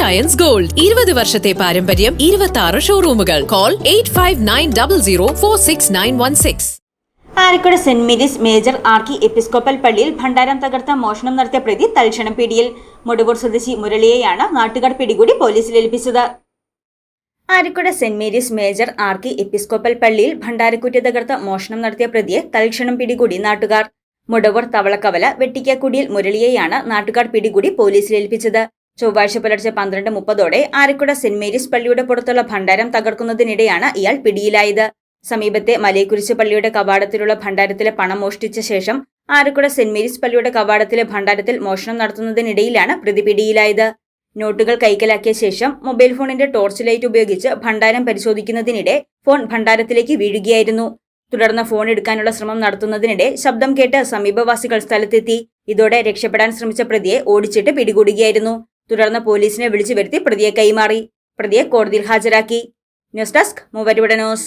Ions gold ഇരുപത് വർഷത്തെ പാരമ്പര്യം ഇരുപത്തി ആറ് ഷോറൂമുകൾ call eight five nine double zero four six nine one six Alakkuda saint Mary's major archiepiscopal പള്ളിയിൽ ഭണ്ഡാരം തകർത്ത മോഷണം നടത്തിയ പ്രതി തൽക്ഷണം പിടിയിൽ. മുടവൂർ സ്വദേശി മുരളിയെയാണ് നാട്ടുകാർ പിടികൂടി പോലീസിൽ ഏൽപ്പിച്ചത്. Alakkuda saint Mary's major archiepiscopal പള്ളിയിൽ ഭണ്ഡാരക്കുറ്റി തകർത്ത മോഷണം നടത്തിയ പ്രതിയെ തൽക്ഷണം പിടികൂടി നാട്ടുകാർ. മുടവൂർ തവളക്കവല വെട്ടിക്കാക്കുടിയിൽ മുരളിയെയാണ് നാട്ടുകാർ പിടികൂടി പോലീസിൽ ഏൽപ്പിച്ചത്. ചൊവ്വാഴ്ച പുലർച്ചെ പന്ത്രണ്ട് മുപ്പതോടെ ആരക്കുട സെന്റ് മേരീസ് പള്ളിയുടെ പുറത്തുള്ള ഭണ്ഡാരം തകർക്കുന്നതിനിടെയാണ് ഇയാൾ പിടിയിലായത്. സമീപത്തെ മലയക്കുരിശ് പള്ളിയുടെ കവാടത്തിലുള്ള ഭണ്ഡാരത്തിലെ പണം മോഷ്ടിച്ച ശേഷം ആരക്കുട സെന്റ് മേരീസ് പള്ളിയുടെ കവാടത്തിലെ ഭണ്ഡാരത്തിൽ മോഷണം നടത്തുന്നതിനിടയിലാണ് പ്രതി പിടിയിലായത്. നോട്ടുകൾ കൈക്കലാക്കിയ ശേഷം മൊബൈൽ ഫോണിന്റെ ടോർച്ച് ലൈറ്റ് ഉപയോഗിച്ച് ഭണ്ഡാരം പരിശോധിക്കുന്നതിനിടെ ഫോൺ ഭണ്ഡാരത്തിലേക്ക് വീഴുകയായിരുന്നു. തുടർന്ന് ഫോൺ എടുക്കാനുള്ള ശ്രമം നടത്തുന്നതിനിടെ ശബ്ദം കേട്ട് സമീപവാസികൾ സ്ഥലത്തെത്തി. ഇതോടെ രക്ഷപ്പെടാൻ ശ്രമിച്ച പ്രതിയെ ഓടിച്ചിട്ട് പിടികൂടുകയായിരുന്നു. തുടർന്ന് പോലീസിനെ വിളിച്ചു വരുത്തി പ്രതിയെ കൈമാറി. പ്രതിയെ കോടതിയിൽ ഹാജരാക്കി. ന്യൂസ് ഡെസ്ക് മൂവരുവിടെ ന്യൂസ്.